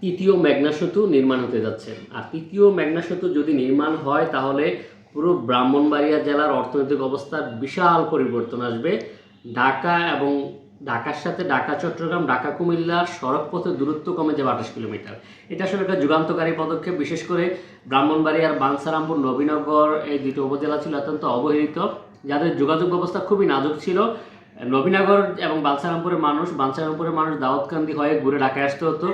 তৃতীয় মেঘনা সেতু নির্মাণ হতে যাচ্ছে। আর তৃতীয় মেঘনা সেতু যদি নির্মাণ হয়, তাহলে পুরো ব্রাহ্মণবাড়িয়া জেলার অর্থনৈতিক অবস্থার বিশাল পরিবর্তন আসবে। ঢাকা এবং ঢাকার সাথে ঢাকা, চট্টগ্রাম, ঢাকা কুমিল্লার সড়ক পথের দূরত্ব কমে যাবে আঠাশ কিলোমিটার। এটা আসলে একটা যুগান্তকারী পদক্ষেপ, বিশেষ করে ব্রাহ্মণবাড়িয়ার বাঞ্ছারামপুর নবীনগর এই দুটো উপজেলা ছিল অত্যন্ত অবহেলিত, যাদের যোগাযোগ ব্যবস্থা খুবই নাজুক ছিল। নবীনগর এবং বাঞ্ছারামপুরের মানুষ বাঞ্ছারামপুরের মানুষ দাউদকান্দি হয়ে ঘুরে ঢাকায় আসতে হতো।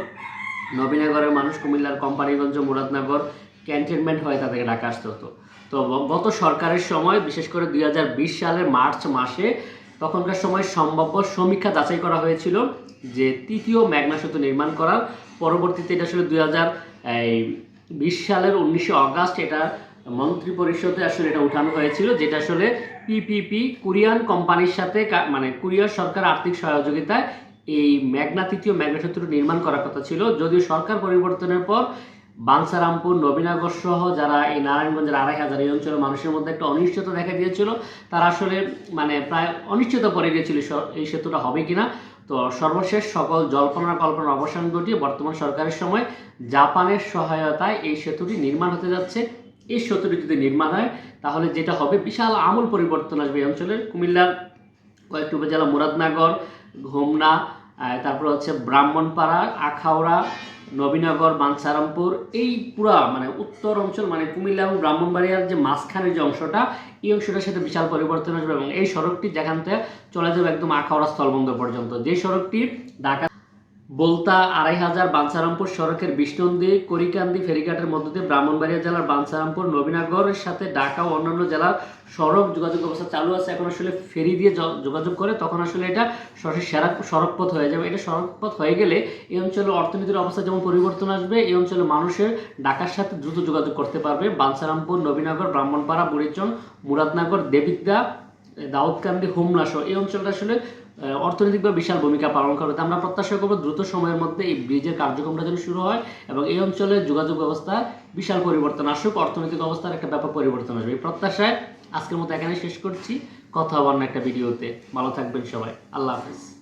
নবীনগরের মানুষ কুমিল্লার কোম্পানিগঞ্জ, মুরাদনগর ক্যান্টনমেন্ট হয়ে তাদেরকে ঢাকা আসতে হতো তো গত সরকারের সময়, বিশেষ করে দুই হাজার বিশ সালের মার্চ মাসে, তখনকার সময় সম্ভাব্য সমীক্ষা যাচাই করা হয়েছিল যে তৃতীয় মেঘনা সেতু নির্মাণ করার পরবর্তীতে এটা আসলে দুই হাজার বিশ সালের উনিশে অগাস্ট এটা মন্ত্রী পরিষদে আসলে এটা উঠানো হয়েছিল, যেটা আসলে পিপিপি কোরিয়ান কোম্পানির সাথে মানে কোরিয়ার সরকার আর্থিক সহযোগিতায় এই মেঘনা তৃতীয় মেঘনা সেতুটি নির্মাণ করার কথা ছিল। যদিও সরকার পরিবর্তনের পর বাঞ্ছারামপুর নবীনগর সহ যারা এই নারায়ণগঞ্জের আড়াই হাজার এই অঞ্চলের মানুষের মধ্যে একটা অনিশ্চয়তা দেখা দিয়েছিল তারা আসলে মানে প্রায় অনিশ্চিত পড়ে গিয়েছিল এই সেতুটা হবে কিনা। তো সর্বশেষ সকল জল্পনা কল্পনার অবসান ঘটিয়ে বর্তমান সরকারের সময় জাপানের সহায়তায় এই সেতুটি নির্মাণ হতে যাচ্ছে। এই সেতুটি যদি নির্মাণ হয় তাহলে যেটা হবে বিশাল আমূল পরিবর্তন আসবে এই অঞ্চলের। কুমিল্লার কয়েকটি উপজেলা মুরাদনগর আহ, তারপর হচ্ছে ব্রাহ্মণপাড়া, আখাউড়া, নবীনগর, বাঞ্ছারামপুর, এই পুরা মানে উত্তর অঞ্চল মানে কুমিল্লা এবং ব্রাহ্মণবাড়িয়ার যে মাঝখানের যে অংশটা, এই অংশটার সাথে বিশাল পরিবর্তন আসবে এবং এই সড়কটি যেখান থেকে চলে যাবে একদম আখাউড়া স্থলবন্দর পর্যন্ত। যে সড়কটি ঢাকা বলতা আড়াই হাজার বাঞ্ছারামপুর সড়কের বিষ্ণন্দী, করিকান্দি ফেরিঘাটের মধ্য দিয়ে ব্রাহ্মণবাড়িয়া জেলার বাঞ্ছারামপুর, নবীনগরের সাথে ঢাকা ও অন্যান্য জেলার সড়ক যোগাযোগ ব্যবস্থা চালু আছে। এখন আসলে ফেরি দিয়ে যোগাযোগ করে, তখন আসলে এটা সঠিক সেরা সড়কপথ হয়ে যাবে। এটা সড়কপথ হয়ে গেলে এই অঞ্চলের অর্থনীতির অবস্থা যেমন পরিবর্তন আসবে, এই অঞ্চলের মানুষের ঢাকার সাথে দ্রুত যোগাযোগ করতে পারবে। বাঞ্ছারামপুর, নবীনগর, ব্রাহ্মণপাড়া, বুড়িচং, মুরাদনগর, দেবিদ্যা দাউদকান্দি হোমলা সহ এই অঞ্চলটা আসলে অর্থনৈতিকভাবে বিশাল ভূমিকা পালন করবে আমরা প্রত্যাশা করব দ্রুত সময়ের মধ্যে এই ব্রিজের কার্যক্রমটা যেন শুরু হয় এবং এই অঞ্চলের যোগাযোগ ব্যবস্থা বিশাল পরিবর্তন আসুক, অর্থনৈতিক অবস্থার একটা ব্যাপক পরিবর্তন আসবে। এই প্রত্যাশায় আজকের মতো এখানে শেষ করছি। কথা হবার না একটা ভিডিওতে। ভালো থাকবেন সবাই। আল্লাহ হাফিজ।